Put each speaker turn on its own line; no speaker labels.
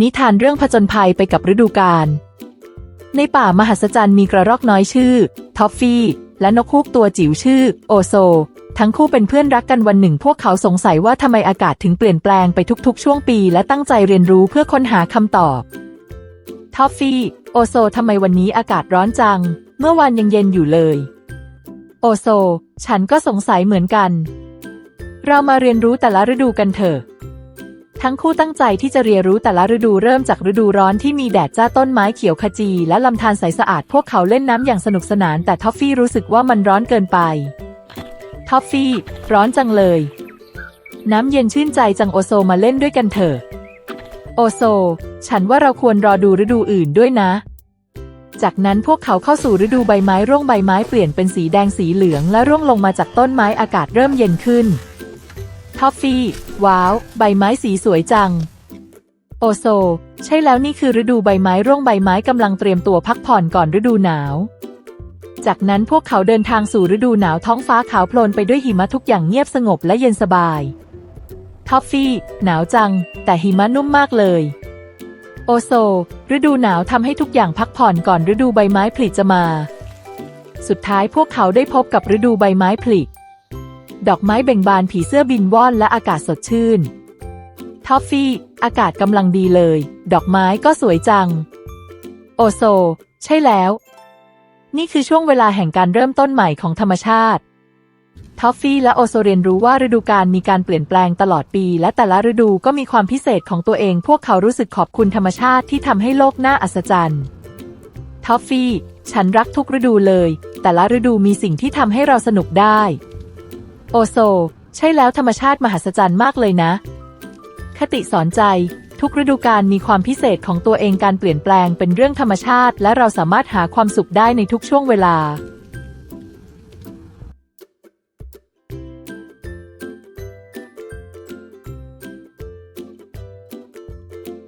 นิทานเรื่องผจญภัยไปกับฤดูกาล ในป่ามหัศจรรย์มีกระรอกน้อยชื่อ ท็อฟฟี่ และนกฮูกตัวจิ๋วชื่อ โอโซ ทั้งคู่เป็นเพื่อนรักกันวันหนึ่ง พวกเขาสงสัยว่าทำไมอากาศถึงเปลี่ยนแปลงไปทุกๆ ช่วงปี และตั้งใจเรียนรู้เพื่อค้นหาคำตอบ ท็อฟฟี่ โอโซทำไมวันนี้อากาศร้อนจัง เมื่อวานยังเย็นอยู่เลย โอโซ ฉันก็สงสัยเหมือนกัน เรามาเรียนรู้แต่ละฤดูกันเถอะ ทั้งคู่ตั้งใจที่จะเรียนรู้แต่ละฤดูเริ่มจากฤดูร้อนที่มีแดดจ้าต้นไม้เขียวขจี และลำธารใสสะอาดพวกเขาเล่นน้ำอย่างสนุกสนาน แต่ท็อฟฟี่รู้สึกว่ามันร้อนเกินไป ท็อฟฟี่ ร้อนจังเลย น้ำเย็นชื่นใจจังโอโซมาเล่นด้วยกันเถอะโอโซ ฉันว่าเราควรรอดูฤดูอื่นด้วยนะ จากนั้นพวกเขาเข้าสู่ฤดูใบไม้ร่วงใบไม้เปลี่ยนเป็นสีแดงสีเหลืองและร่วงลงมาจากต้นไม้อากาศเริ่มเย็นขึ้น ท็อฟฟี่ ว้าว ใบไม้สีสวยจัง โอโซ ใช่แล้วนี่คือฤดูใบไม้ร่วงใบไม้กำลังเตรียมตัวพักผ่อนก่อนฤดูหนาว จากนั้นพวกเขาเดินทางสู่ฤดูหนาวท้องฟ้าขาวโพลนไปด้วยหิมะทุกอย่างเงียบสงบและเย็นสบาย ท็อฟฟี่ หนาวจัง แต่หิมะนุ่มมากเลย โอโซ ฤดูหนาวทำให้ทุกอย่างพักผ่อนก่อนฤดูใบไม้ผลิจะมา สุดท้ายพวกเขาได้พบกับฤดูใบไม้ผลิ ดอกไม้เบ่งบานผีเสื้อบินว่อนและอากาศสดชื่น ท็อฟฟี่ อากาศกำลังดีเลย ดอกไม้ก็สวยจัง โอโซ ใช่แล้ว นี่คือช่วงเวลาแห่งการเริ่มต้นใหม่ของธรรมชาติ ท็อฟฟี่และโอโซเรียนรู้ว่าฤดูกาลมีการเปลี่ยนแปลงตลอดปี และแต่ละฤดูก็มีความพิเศษของตัวเอง พวกเขารู้สึกขอบคุณธรรมชาติที่ทำให้โลกน่าอัศจรรย์ ท็อฟฟี่ ฉันรักทุกฤดูเลย แต่ละฤดูมีสิ่งที่ทำให้เราสนุกได้ โอโซ ใช่แล้วธรรมชาติมหัศจรรย์มากเลยนะ คติสอนใจ ทุกฤดูกาลมีความพิเศษของตัวเองการเปลี่ยนแปลงเป็นเรื่องธรรมชาติ และเราสามารถหาความสุขได้ในทุกช่วงเวลา